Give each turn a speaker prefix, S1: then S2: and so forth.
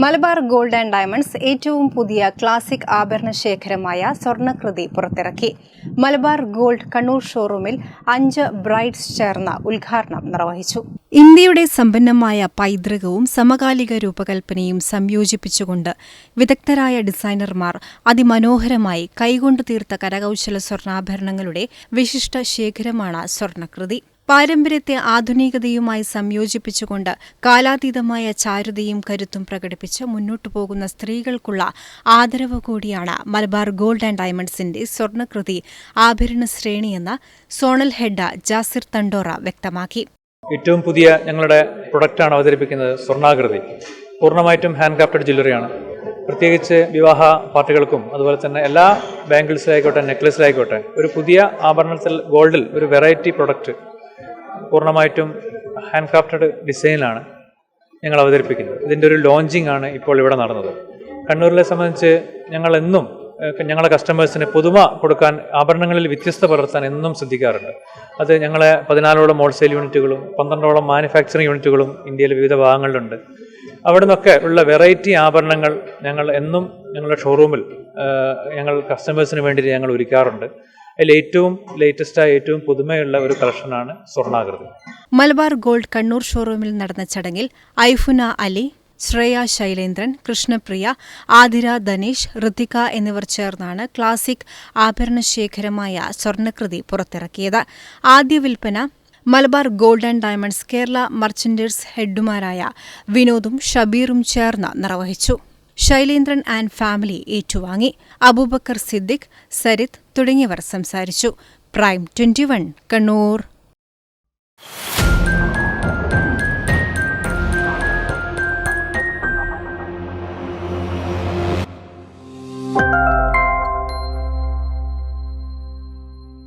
S1: Malabar gold and diamonds ഏറ്റവും പുതിയ classic ആഭരണ ശേഖരമായ സ്വർണകൃതി പുറത്തിറക്കി. മലബാർ ഗോൾഡ് കണ്ണൂർ ഷോറൂമിൽ അഞ്ച് ബ്രൈഡ്സ് ചേർന്ന് ഉദ്ഘാടനം നിർവഹിച്ചു. ഇന്ത്യയുടെ സമ്പന്നമായ പൈതൃകവും സമകാലിക രൂപകൽപ്പനയും സംയോജിപ്പിച്ചുകൊണ്ട് വിദഗ്ധരായ ഡിസൈനർമാർ അതിമനോഹരമായി കൈകൊണ്ടു തീർത്ത കരകൗശല സ്വർണാഭരണങ്ങളുടെ വിശിഷ്ട ശേഖരമാണ് സ്വർണകൃതി പാരമ്പര്യത്തെ ആധുനികതയുമായി സംയോജിപ്പിച്ചുകൊണ്ട് കാലാതീതമായ ചാരുതയും കരുത്തും പ്രകടിപ്പിച്ച് മുന്നോട്ടു പോകുന്ന സ്ത്രീകൾക്കുള്ള ആദരവ് കൂടിയാണ് മലബാർ ഗോൾഡ് ആൻഡ് ഡയമണ്ട്സിന്റെ സ്വർണകൃതി ആഭരണ ശ്രേണിയെന്ന് സോണൽ ഹെഡ് ജാസിർ തണ്ടോറ വ്യക്തമാക്കി.
S2: ഏറ്റവും പുതിയ ഞങ്ങളുടെ പ്രൊഡക്റ്റാണ് അവതരിപ്പിക്കുന്നത് സ്വർണാകൃതി പൂർണമായിട്ടും ഹാൻഡ് ക്രാഫ്റ്റഡ് ജ്വല്ലറിയാണ് പ്രത്യേകിച്ച് വിവാഹ പാർട്ടികൾക്കും അതുപോലെ തന്നെ എല്ലാ ബാംഗിൾസിലായിക്കോട്ടെ നെക്ലസിലായിക്കോട്ടെ ഒരു പുതിയ ആഭരണത്തിൽ ഗോൾഡിൽ ഒരു വെറൈറ്റി പ്രൊഡക്റ്റ് പൂർണമായിട്ടും ഹാൻഡ് ക്രാഫ്റ്റഡ് ഡിസൈനിലാണ് ഞങ്ങൾ അവതരിപ്പിക്കുന്നത്. ഇതിന്റെ ഒരു ലോഞ്ചിങ് ആണ് ഇപ്പോൾ ഇവിടെ നടന്നത്. കണ്ണൂരിലെ സംബന്ധിച്ച് ഞങ്ങൾ എന്നും ഞങ്ങളുടെ കസ്റ്റമേഴ്സിന് പുതുമ കൊടുക്കാൻ ആഭരണങ്ങളിൽ വ്യത്യസ്ത പുലർത്താൻ എന്നും ശ്രദ്ധിക്കാറുണ്ട്. അത് ഞങ്ങളെ പതിനാലോളം ഹോൾസെയിൽ യൂണിറ്റുകളും പന്ത്രണ്ടോളം മാനുഫാക്ചറിങ് യൂണിറ്റുകളും ഇന്ത്യയിലെ വിവിധ ഭാഗങ്ങളിലുണ്ട്. അവിടെ നിന്നൊക്കെ ഉള്ള വെറൈറ്റി ആഭരണങ്ങൾ ഞങ്ങൾ എന്നും ഞങ്ങളുടെ ഷോറൂമിൽ ഞങ്ങൾ കസ്റ്റമേഴ്സിന് വേണ്ടി ഞങ്ങൾ ഒരുക്കാറുണ്ട്. ഏറ്റവും ലേറ്റസ്റ്റായ ഏറ്റവും പുതുമയുള്ള ഒരു കളക്ഷനാണ് സ്വർണാകൃതി.
S1: മലബാർ ഗോൾഡ് കണ്ണൂർ ഷോറൂമിൽ നടന്ന ചടങ്ങിൽ ഐഫുന അലി ശ്രേയ ശൈലേന്ദ്രൻ കൃഷ്ണപ്രിയ ആതിര ധനേഷ് ഋതിക എന്നിവർ ചേർന്നാണ് ക്ലാസിക് ആഭരണ ശേഖരമായ സ്വർണകൃതി പുറത്തിറക്കിയത്. ആദ്യ വിൽപ്പന Malabar gold and diamonds Kerala merchants ഹെഡുമാരായ വിനോദും ഷബീറും ചേർന്ന് നിർവഹിച്ചു. ശൈലേന്ദ്രൻ ആൻഡ് ഫാമിലി ഏറ്റുവാങ്ങി. അബൂബക്കർ സിദ്ദിഖ് സരിത് തുടങ്ങിയവർ സംസാരിച്ചു. Prime twenty Kannur.